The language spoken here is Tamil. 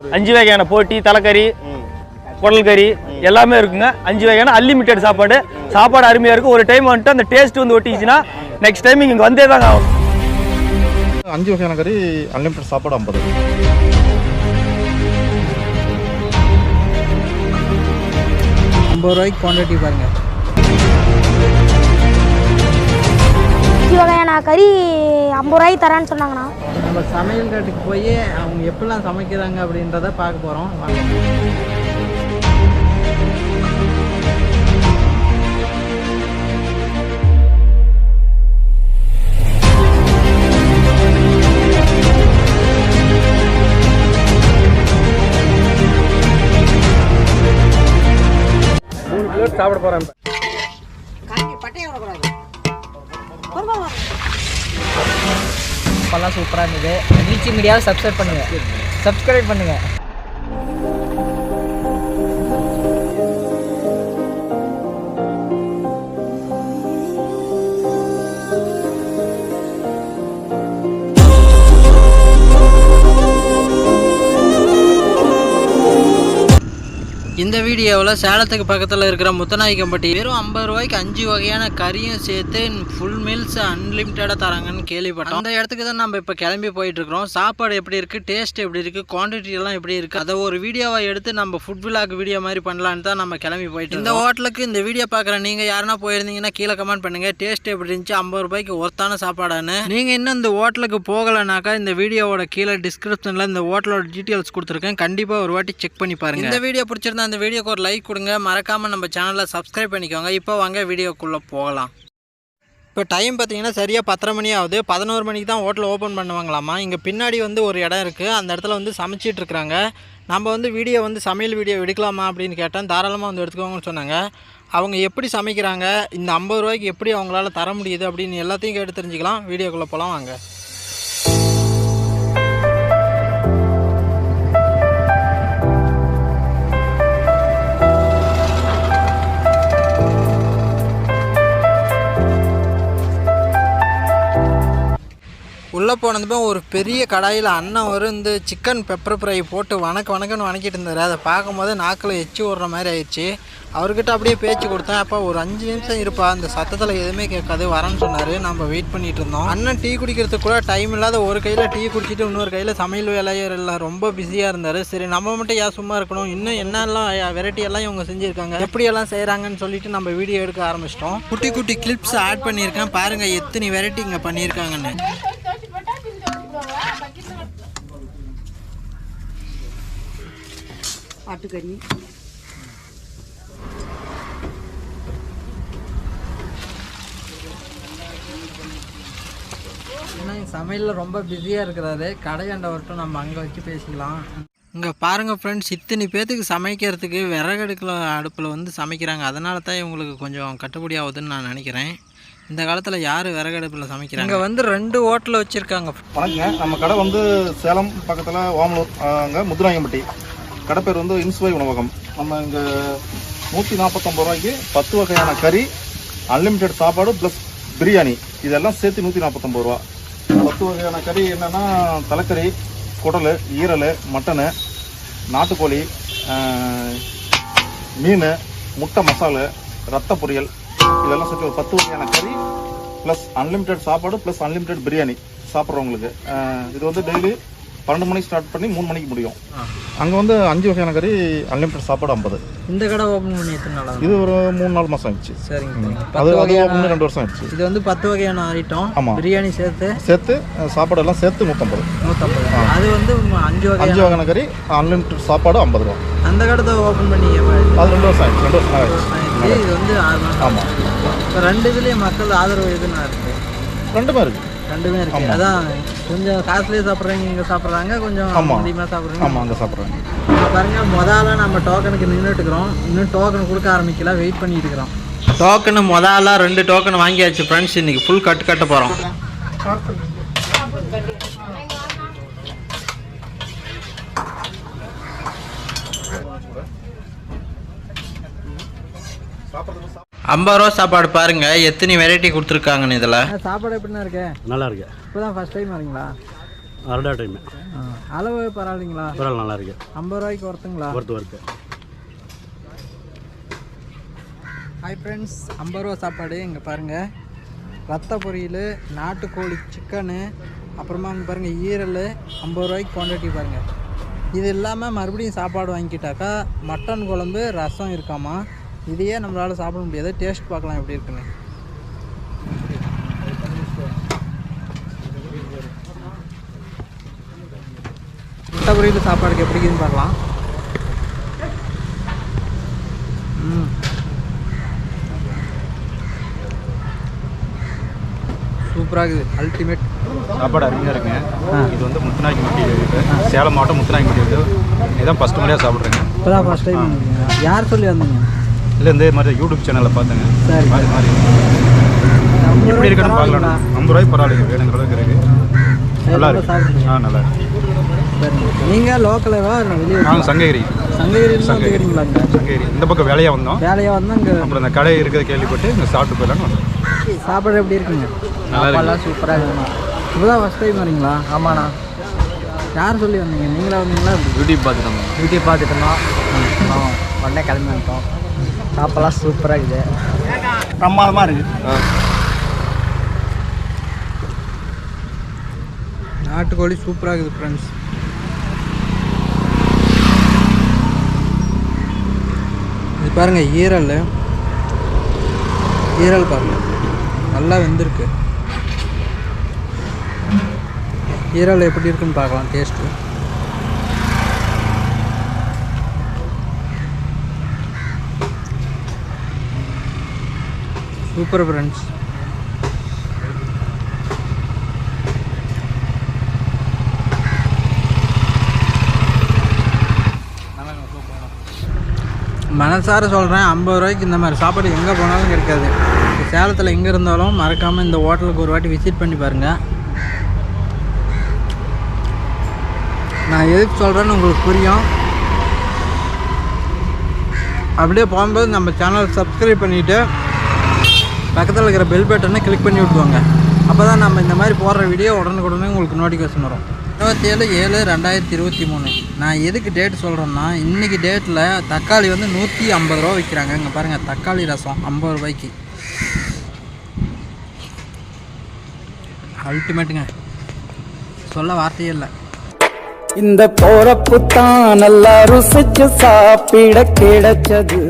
அஞ்சு வகையான போட்டி தலைக்கறி குடல் கறி எல்லாமே இருக்குங்க. அஞ்சு வகையான அன்லிமிட்டெட் சாப்பாடு. சாப்பாடு அருமையாக இருக்கும் ஒரு டைம் வந்துட்டு அந்த டேஸ்ட் வந்து ஒட்டிச்சுன்னா நெக்ஸ்ட் டைம் இங்கே வந்தே தாங்க ஆகும். அஞ்சு வகையான கறி அன்லிமிட்டட் சாப்பாடு ஐம்பது. ஐம்பது ரூபாய்க்கு குவான்டிட்டி பாருங்கள் அஞ்சு வகையான கறி ஐம்பது ரூபாய்க்கு தரேன்னு சொன்னாங்கண்ணா. நம்ம சமையல் கட்டுக்கு போய் அவங்க எப்படிலாம் சமைக்கிறாங்க அப்படின்றத பார்க்க போகிறோம் சாப்பிட போகிறேன் சூப்பராக இருந்தது. ரீச் மீடியாவை சப்ஸ்கிரைப் பண்ணுங்கள் சப்ஸ்கிரைப் பண்ணுங்கள் இந்த வீடியோவில் சேலத்துக்கு பக்கத்தில் இருக்கிற முத்தநாயக்கம்பட்டி வெறும் ஐம்பது ரூபாய்க்கு அஞ்சு வகையான கறியும் சேர்த்து ஃபுல் மீல்ஸ் அன்லிமிட்டடாக தராங்கன்னு கேள்விப்பட்டோம். அந்த இடத்துக்கு தான் நம்ம இப்போ கிளம்பி போயிட்டு இருக்கிறோம் சாப்பாடு எப்படி இருக்குது டேஸ்ட் எப்படி இருக்குது குவான்டிட்டி எல்லாம் எப்படி இருக்குது அதை ஒரு வீடியோவை எடுத்து நம்ம ஃபுட் விலாக் வீடியோ மாதிரி பண்ணலான்னு தான் நம்ம கிளம்பி போயிட்டு இந்த ஹோட்டலுக்கு இந்த வீடியோ பார்க்குற நீங்கள் யாருன்னா போயிருந்தீங்கன்னா கீழே கமெண்ட் பண்ணுங்கள் டேஸ்ட் எப்படி இருந்துச்சு ஐம்பது ரூபாய்க்கு ஒர்த்தான சாப்பாடான்னு. நீங்கள் இன்னும் இந்த ஹோட்டலுக்கு போகலைனாக்கா இந்த வீடியோவோட கீழே டிஸ்கிரிப்ஷனில் இந்த ஹோட்டலோட டீட்டெயில்ஸ் கொடுத்துருக்கேன். கண்டிப்பாக ஒரு வாட்டி செக் பண்ணி பாருங்க. இந்த வீடியோ பிடிச்சிருந்தா இந்த வீடியோக்கு ஒரு லைக் கொடுங்க. மறக்காமல் நம்ம சேனலை சப்ஸ்கிரைப் பண்ணிக்கோங்க. இப்போ வாங்க வீடியோக்குள்ளே போகலாம். இப்போ டைம் பார்த்தீங்கன்னா சரியாக பத்தரை மணி ஆகுது. பதினோரு மணிக்கு தான் ஹோட்டல் ஓப்பன் பண்ணுவாங்களாமா? இங்கே பின்னாடி வந்து ஒரு இடம் இருக்குது அந்த இடத்துல வந்து சமைச்சிட்டு இருக்கிறாங்க நம்ம வந்து வீடியோ வந்து சமையல் வீடியோ எடுக்கலாமா அப்படின்னு கேட்டேன். தாராளமாக வந்து எடுத்துக்கோங்கன்னு சொன்னாங்க. அவங்க எப்படி சமைக்கிறாங்க? இந்த ஐம்பது ரூபாய்க்கு எப்படி அவங்களால தர முடியுது அப்படின்னு எல்லாத்தையும் கேட்டு தெரிஞ்சுக்கலாம். வீடியோக்குள்ளே போகலாம் வாங்க. உள்ளே போனதுமே ஒரு பெரிய கடாயில் அண்ணன் ஒரு இந்த சிக்கன் பெப்பர் ஃப்ரை போட்டு வணக்க வணக்கம்னு வணக்கிட்டு இருந்தார். அதை பார்க்கும்போது நாக்கில் எச்சு விடுற மாதிரி ஆயிடுச்சு. அவர்கிட்ட அப்படியே பேச்சு கொடுத்தேன். அப்போ ஒரு அஞ்சு நிமிஷம் இருப்பா. அந்த சத்தத்தில் எதுவுமே கேட்காது. வரேன்னு சொன்னார். நம்ம வெயிட் பண்ணிட்டு இருந்தோம். அண்ணன் டீ குடிக்கிறதுக்கு கூட டைம் இல்லாத ஒரு கையில் டீ குடிச்சிட்டு இன்னொரு கையில் சமையல் வேலையர் எல்லாம் ரொம்ப பிஸியாக இருந்தார். சரி நம்ம மட்டும் ஏன் சும்மா இருக்கணும்? இன்னும் என்னெல்லாம் வெரைட்டி எல்லாம் இவங்க செஞ்சுருக்காங்க? எப்படியெல்லாம் செய்கிறாங்கன்னு சொல்லிட்டு நம்ம வீடியோ எடுக்க ஆரம்பிச்சிட்டோம். குட்டி குட்டி கிளிப்ஸ் ஆட் பண்ணியிருக்கேன். பாருங்கள் எத்தனை வெரைட்டி இங்கே பண்ணியிருக்காங்கன்னு. ஆட்டுக்கறி ஏன்னா சமையலில் ரொம்ப பிஸியாக இருக்கிறாரு. கடையாண்ட வரட்டும் நம்ம அங்கே வச்சு பேசிக்கலாம். இங்கே பாருங்கள் ஃப்ரெண்ட்ஸ் இத்தனை பேர்த்துக்கு சமைக்கிறதுக்கு விறகு அடுக்கில் அடுப்பில் வந்து சமைக்கிறாங்க. அதனால தான் இவங்களுக்கு கொஞ்சம் கட்டுப்படி ஆகுதுன்னு நான் நினைக்கிறேன். இந்த காலத்தில் யார் விறகு அடுப்பில் சமைக்கிறாங்க? இங்கே வந்து ரெண்டு ஹோட்டல் வச்சுருக்காங்க. வணக்கங்க. நம்ம கடை வந்து சேலம் பக்கத்தில் ஓமலூர் அங்கே முத்துராயம்பட்டி. கடைப்பேர் வந்து இன்சுவை உணவகம். நம்ம இங்கே நூற்றி நாற்பத்தொம்பது ரூபாய்க்கு பத்து வகையான கறி அன்லிமிட்டெட் சாப்பாடு ப்ளஸ் பிரியாணி. இதெல்லாம் சேர்த்து நூற்றி நாற்பத்தொம்பது ரூபா. பத்து வகையான கறி என்னென்னா தலைக்கறி குடல் ஈரல் மட்டனு நாட்டுக்கோழி மீன் முட்டை மசாலு ரத்த பொரியல். இதெல்லாம் சேர்த்து ஒரு பத்து வகையான கறி ப்ளஸ் அன்லிமிட்டெட் சாப்பாடு ப்ளஸ் அன்லிமிட்டெட் பிரியாணி சாப்பிட்றவங்களுக்கு. இது வந்து டெய்லி பன்னெண்டு மணிக்கு ஸ்டார்ட் பண்ணி மூணு மணிக்கு முடியும். அங்கே வந்து அஞ்சு வகையான கறி அன்லிமிட்டெட் சாப்பாடு ஐம்பது. இந்த கடை ஓப்பன் பண்ணி எத்தனை நாள்? இது ஒரு மூணு நாலு மாதம் ஆயிடுச்சு. சரிங்க அது அது ஒன்று ரெண்டு வருஷம் ஆயிடுச்சு. இது வந்து பத்து வகையான ஐட்டம். ஆமா. பிரியாணி சேர்த்து? சேர்த்து சாப்பாடு எல்லாம் சேர்த்து நூற்றம்பது நூற்றம்பது அது வந்து அஞ்சு வகை அஞ்சு வகையான கறி அன்லிமிட்டெட் சாப்பாடு ஐம்பது ரூபா. அந்த கடத்தை ஓப்பன் பண்ணி அது ரெண்டு வருஷம் ஆயிடுச்சு ரெண்டு வருஷம் ஆயிடுச்சு. இது வந்து ஆமாம் இப்போ ரெண்டு இதுலேயும் மக்கள் ஆதரவு எதுனா இருக்கு? ரெண்டுமே இருக்கு. ரெண்டுமே இருக்கு. அதான் கொஞ்சம் காசுலேயே சாப்பிட்றவங்க இங்கே சாப்பிட்றாங்க கொஞ்சம். அதிகமாக சாப்பிட்றாங்க. ஆமாம் அங்கே சாப்பிட்றாங்க. பாருங்க முதல்ல நம்ம டோக்கனுக்கு நின்றுட்டு இருக்கிறோம். இன்னும் டோக்கன் கொடுக்க ஆரம்பிக்கல வெயிட் பண்ணிட்டு இருக்கிறோம். டோக்கனு முதல்ல ரெண்டு டோக்கன் வாங்கியாச்சு ஃப்ரெண்ட்ஸ் இன்னைக்கு ஃபுல் கட்டு கட்ட போகிறோம் ஐம்பது ரூபா சாப்பாடு பாருங்க. எத்தனை வெரைட்டி கொடுத்துருக்காங்கன்னு இதில்? சாப்பாடு எப்படின்னா இருக்கு? நல்லா இருக்கு. இப்போ தான் ஃபஸ்ட் டைம் வரீங்களா ரெண்டாவது டைம் அளவு பரவாயில்லைங்களா? பரவாயில்ல நல்லா இருக்கு. ஐம்பது ரூபாய்க்கு ஒருத்தங்களா ஒர்த்து ஒர்க்கு ஹாய் ஃப்ரெண்ட்ஸ் ஐம்பது ரூபா சாப்பாடு இங்கே பாருங்கள் ரத்த பொரியல் நாட்டுக்கோழி சிக்கனு அப்புறமா அங்கே பாருங்கள் ஈரல் ஐம்பது ரூபாய்க்கு குவான்டிட்டி பாருங்கள் இது இல்லாமல் மறுபடியும் சாப்பாடு வாங்கிக்கிட்டாக்கா மட்டன் குழம்பு ரசம் இருக்காமா? இதையே நம்மளால் சாப்பிட முடியாது. டேஸ்ட் பார்க்கலாம் எப்படி இருக்குன்னு. முட்டை பொரியல் சாப்பாடுக்கு எப்படி இருக்குன்னு பார்க்கலாம். சூப்பராக இருக்குது. அல்டிமேட் சாப்பாடு அருமையாக இருக்குங்க. இது வந்து முத்துநாய்க்கு இருக்குது சேலம் மாவட்டம் முத்துநாய்க்கு இருக்குது இதான் ஃபஸ்ட் முறையாக சாப்பிட்றேங்க. இப்போ தான் ஃபஸ்ட் டைம் யார் சொல்லி வந்தீங்க? இல்லை இந்த மாதிரி யூடியூப் சேனலில் பார்த்தேங்க. சரி. மாதிரி. மாதிரி எப்படி இருக்குன்னு பார்க்கலாம் ஐம்பது ரூபாய்க்கு பரவாயில்லைங்க வேணுங்கிற அளவுக்கு இருக்கு நல்லா இருக்கு. ஆ நல்லா இருக்கு. நீங்கள் லோக்கலேவா வெளியே நாங்கள் சங்ககிரி. சங்ககிரி. இங்கே சங்ககிரி. இந்த பக்கம் வேலையாக வந்தோம். வேலையாக வந்து இங்கே அப்புறம் இந்த கடை இருக்கிறத கேள்விப்பட்டு இங்கே சாப்பிட்டு போயிடலான்னு வந்தோம். சாப்பாடு எப்படி இருக்குங்க? நல்லா இருக்கு. சூப்பராக இருக்குண்ணா இப்போ தான் ஃபஸ்ட் டைம் வரீங்களா? ஆமாண்ணா. யார் சொல்லி வந்தீங்க? நீங்களா வந்தீங்களா? யூடியூப் பார்த்துட்டோம் யூடியூப் பார்த்துட்டு இருந்தோம். உடனே கிளம்பி வந்துட்டோம். சாப்பாடுலாம் சூப்பராக இருக்குது பிரமாதமாக இருக்குது நாட்டுக்கோழி சூப்பராக இருக்குது ஃப்ரெண்ட்ஸ் இது பாருங்க ஈரல் ஈரல் பாருங்க நல்லா வெந்திருக்கு. ஈரல் எப்படி இருக்குன்னு பார்க்கலாம் டேஸ்ட்டு சூப்பர் ஃப்ரெண்ட்ஸ். மனசார சொல்கிறேன் ஐம்பது ரூபாய்க்கு இந்த மாதிரி சாப்பாடு எங்கே போனாலும் கிடைக்காது. சேலத்தில் எங்கே இருந்தாலும் மறக்காமல் இந்த ஹோட்டலுக்கு ஒரு வாட்டி விசிட் பண்ணி பாருங்கள் நான் எதுக்கு சொல்கிறேன்னு உங்களுக்கு புரியும். அப்படியே போகும்போது நம்ம சேனல் சப்ஸ்கிரைப் பண்ணிவிட்டு பக்கத்தில் இருக்கிற பெல் பட்டனை கிளிக் பண்ணி விட்டுவாங்க அப்போ தான் நம்ம இந்த மாதிரி போடுற வீடியோ உடனுக்குடனே உங்களுக்கு நோட்டிஃபிகேஷன் வரும். இருபத்தேழு ஏழு ரெண்டாயிரத்தி இருபத்தி மூணு. நான் எதுக்கு டேட் சொல்கிறேன்னா இன்றைக்கி டேட்டில் தக்காளி வந்து நூற்றி ஐம்பது ரூபா விற்கிறாங்க இங்கே பாருங்கள் தக்காளி ரசம் ஐம்பது ரூபாய்க்கு. அல்டிமேட்டுங்க சொல்ல வார்த்தையே இல்லை. இந்த போறப்பு தான் நல்லா ருசிச்சு சாப்பிட கிடைச்சது.